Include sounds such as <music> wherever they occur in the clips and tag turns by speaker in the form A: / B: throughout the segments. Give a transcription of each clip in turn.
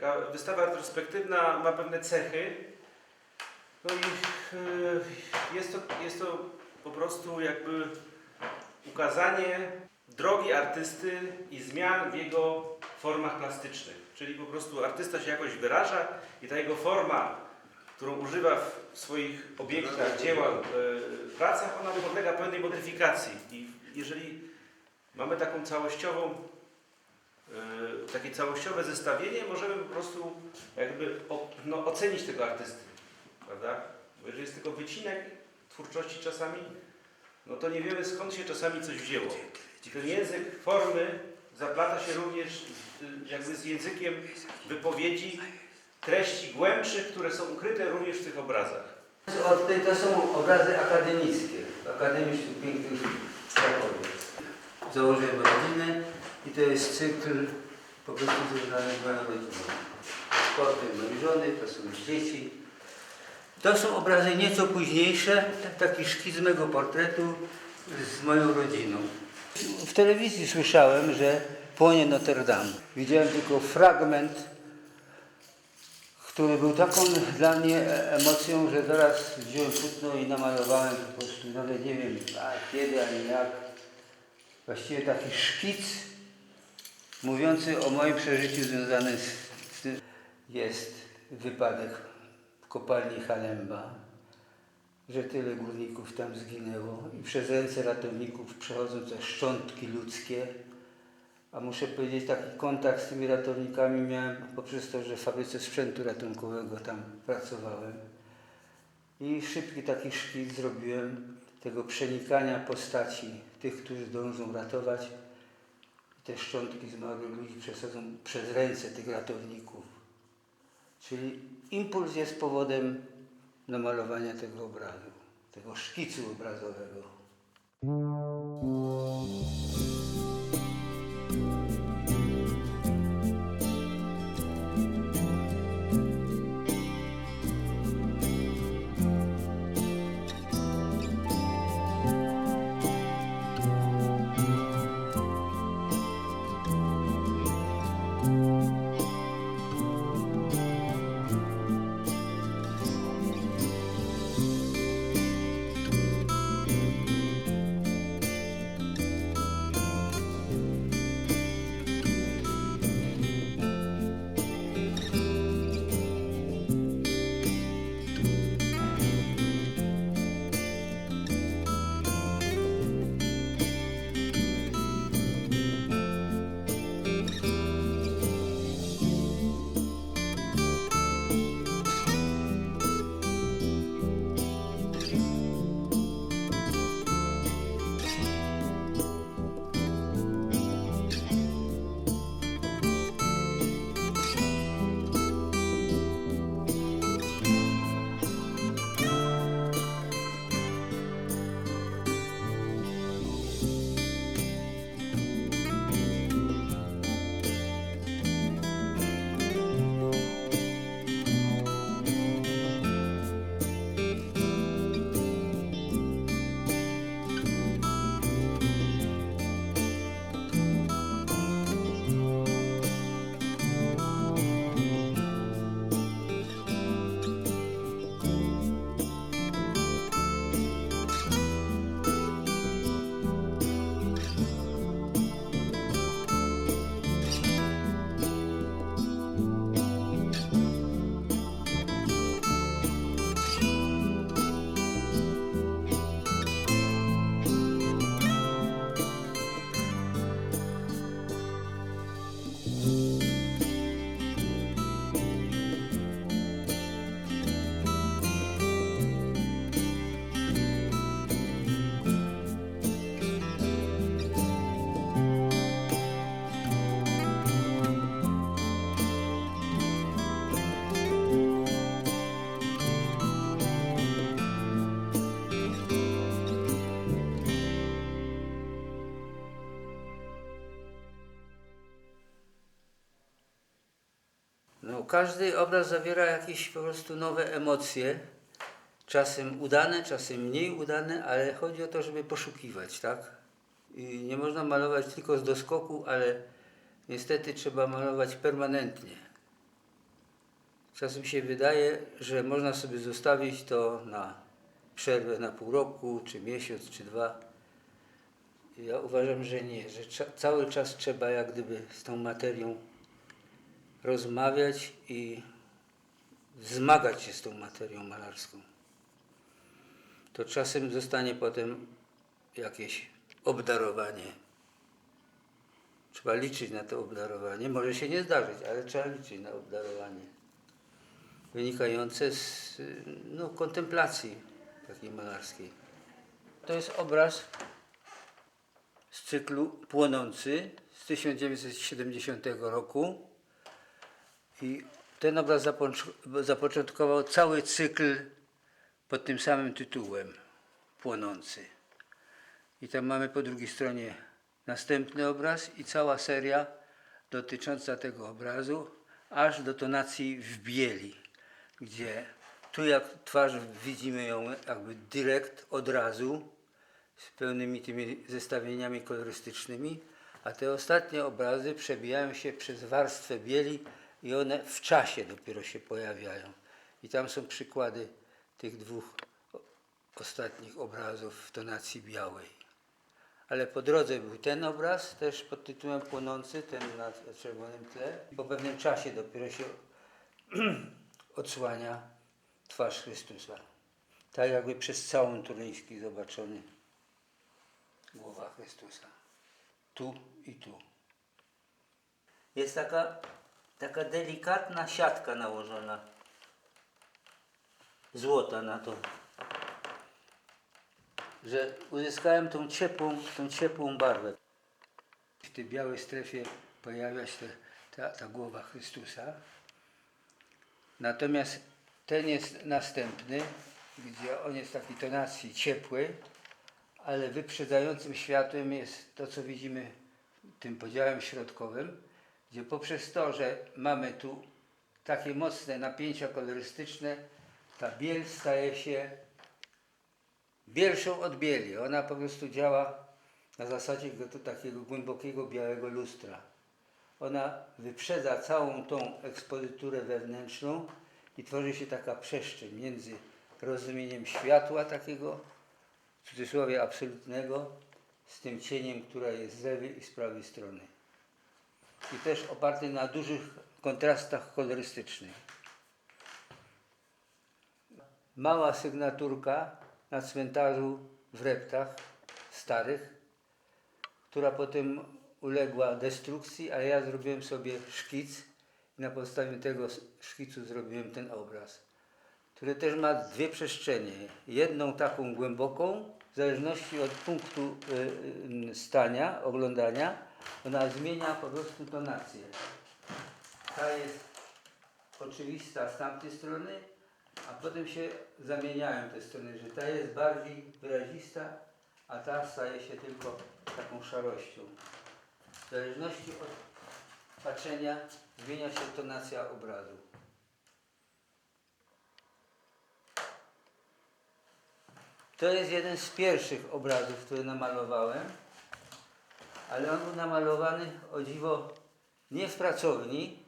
A: Taka wystawa retrospektywna ma pewne cechy. No i e, jest to, jest to po prostu jakby ukazanie drogi artysty i zmian w jego formach plastycznych. Czyli po prostu artysta się jakoś wyraża i ta jego forma, którą używa w swoich obiektach, dziełach, e, pracach, ona podlega pewnej modyfikacji. I jeżeli mamy taką całościową takie całościowe zestawienie, możemy po prostu jakby no, ocenić tego artysty, prawda? Bo jeżeli jest tylko wycinek twórczości czasami, no to nie wiemy skąd się czasami coś wzięło. I ten język formy zaplata się również z, jakby z językiem wypowiedzi treści głębszych, które są ukryte również w tych obrazach.
B: To są obrazy akademickie, akademicznych pięknych Krakowie. Założyłem rodzinę i to jest cykl po prostu związany z moją rodziną. Sportem mojej żony, to są już dzieci. To są obrazy nieco późniejsze, taki szkic mego portretu z moją rodziną. W telewizji słyszałem, że płonie Notre Dame. Widziałem tylko fragment który był taką dla mnie emocją, że zaraz wziąłem płótno i namalowałem po prostu, nawet nie wiem a kiedy, ani jak. Właściwie taki szkic mówiący o moim przeżyciu związanym z, z tym. Jest wypadek w kopalni Halemba, że tyle górników tam zginęło i przez ręce ratowników przechodzą te szczątki ludzkie. A muszę powiedzieć, taki kontakt z tymi ratownikami miałem poprzez to, że w fabryce sprzętu ratunkowego tam pracowałem. I szybki taki szkic zrobiłem tego przenikania postaci tych, którzy dążą ratować. Te szczątki zmarłych ludzi przechodzą przez ręce tych ratowników. Czyli impuls jest powodem namalowania tego obrazu, tego szkicu obrazowego. Każdy obraz zawiera jakieś po prostu nowe emocje, czasem udane, czasem mniej udane, ale chodzi o to, żeby poszukiwać, tak? I nie można malować tylko z doskoku, ale niestety trzeba malować permanentnie. Czasem się wydaje, że można sobie zostawić to na przerwę na pół roku, czy miesiąc, czy dwa. Ja uważam, że nie, że cały czas trzeba jak gdyby z tą materią rozmawiać i zmagać się z tą materią malarską. To czasem zostanie potem jakieś obdarowanie. Trzeba liczyć na to obdarowanie. Może się nie zdarzyć, ale trzeba liczyć na obdarowanie. Wynikające z no, kontemplacji takiej malarskiej. To jest obraz z cyklu Płonący z 1970 roku. I ten obraz zapoczątk- zapoczątkował cały cykl pod tym samym tytułem Płonący. I tam mamy po drugiej stronie następny obraz i cała seria dotycząca tego obrazu, aż do tonacji w bieli, gdzie tu jak twarz widzimy ją jakby direkt od razu, z pełnymi tymi zestawieniami kolorystycznymi, a te ostatnie obrazy przebijają się przez warstwę bieli i one w czasie dopiero się pojawiają. I tam są przykłady tych dwóch ostatnich obrazów w tonacji białej. Ale po drodze był ten obraz, też pod tytułem Płonący, ten na czerwonym tle. Po pewnym czasie dopiero się <clears throat> odsłania twarz Chrystusa. Tak jakby przez całą Turyński zobaczony głowa Chrystusa. Tu i tu. Jest taka, taka delikatna siatka nałożona złota na to, że uzyskałem tą ciepłą, tą ciepłą barwę. W tej białej strefie pojawia się ta, ta głowa Chrystusa. Natomiast ten jest następny, gdzie on jest takiej tonacji ciepłej, ale wyprzedzającym światłem jest to, co widzimy tym podziałem środkowym, gdzie poprzez to, że mamy tu takie mocne napięcia kolorystyczne, ta biel staje się bielszą od bieli. Ona po prostu działa na zasadzie to takiego głębokiego białego lustra. Ona wyprzedza całą tą ekspozyturę wewnętrzną i tworzy się taka przestrzeń między rozumieniem światła takiego, w cudzysłowie absolutnego, z tym cieniem, która jest z lewej i z prawej strony. I też oparty na dużych kontrastach kolorystycznych. Mała sygnaturka na cmentarzu w Reptach starych, która potem uległa destrukcji, a ja zrobiłem sobie szkic i na podstawie tego szkicu zrobiłem ten obraz, który też ma dwie przestrzenie. Jedną taką głęboką, w zależności od punktu y, y, stania, oglądania, ona zmienia po prostu tonację. Ta jest oczywista z tamtej strony, a potem się zamieniają te strony, że ta jest bardziej wyrazista, a ta staje się tylko taką szarością. W zależności od patrzenia zmienia się tonacja obrazu. To jest jeden z pierwszych obrazów, które namalowałem, ale on był namalowany o dziwo nie w pracowni,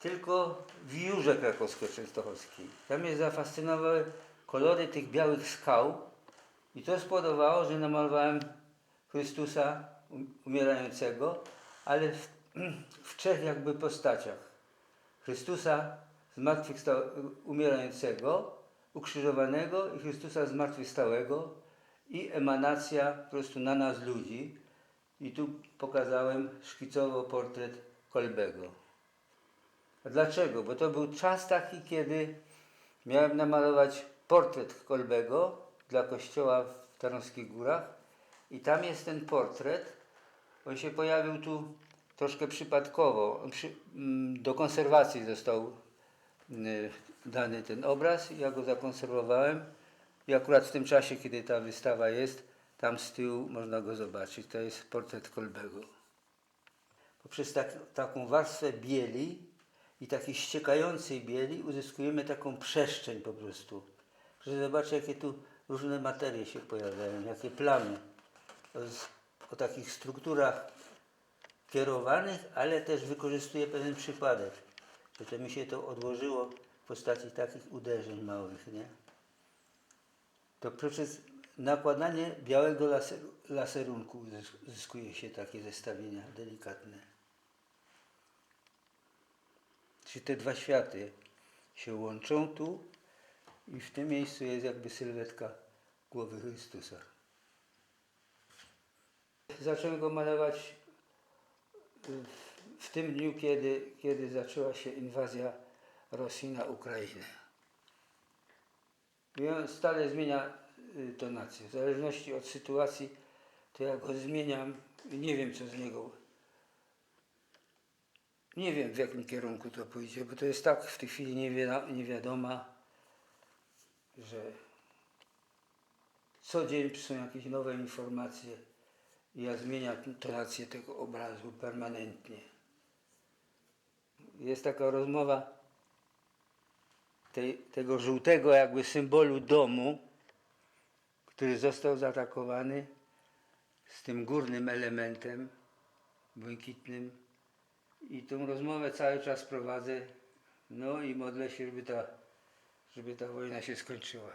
B: tylko w Jurze Krakowsko-Częstochowskiej. Tam mnie zafascynowały kolory tych białych skał i to spowodowało, że namalowałem Chrystusa um- umierającego, ale w, <clears throat> w trzech jakby postaciach. Chrystusa umierającego, ukrzyżowanego i Chrystusa zmartwychwstałego i emanacja po prostu na nas ludzi. I tu pokazałem szkicowo portret Kolbego. Dlaczego? Bo to był czas taki, kiedy miałem namalować portret Kolbego dla kościoła w Tarnowskich Górach i tam jest ten portret. On się pojawił tu troszkę przypadkowo. Mm, do konserwacji został y, dany ten obraz ja go zakonserwowałem i akurat w tym czasie, kiedy ta wystawa jest, tam z tyłu można go zobaczyć. To jest portret Kolbego poprzez tak, taką warstwę bieli i takiej ściekającej bieli uzyskujemy taką przestrzeń po prostu. Że zobaczcie, jakie tu różne materie się pojawiają, jakie plamy. O, o takich strukturach kierowanych, ale też wykorzystuje pewien przypadek. to, mi się to odłożyło w postaci takich uderzeń małych, nie? To przez nakładanie białego laser, laserunku uzys- uzyskuje się takie zestawienia delikatne. Czyli te dwa światy się łączą tu i w tym miejscu jest jakby sylwetka głowy Chrystusa. Zacząłem go malować w, w tym dniu, kiedy, kiedy zaczęła się inwazja Rosji na Ukrainę. I on stale zmienia y, tonację. W zależności od sytuacji, to ja go zmieniam i nie wiem, co z niego. Nie wiem, w jakim kierunku to pójdzie, bo to jest tak w tej chwili niewiadoma, że co dzień są jakieś nowe informacje i ja zmieniam tonację tego obrazu permanentnie. Jest taka rozmowa tej, tego żółtego jakby symbolu domu, który został zaatakowany z tym górnym elementem błękitnym i tą rozmowę cały czas prowadzę no i modlę się, żeby ta, żeby ta wojna się skończyła.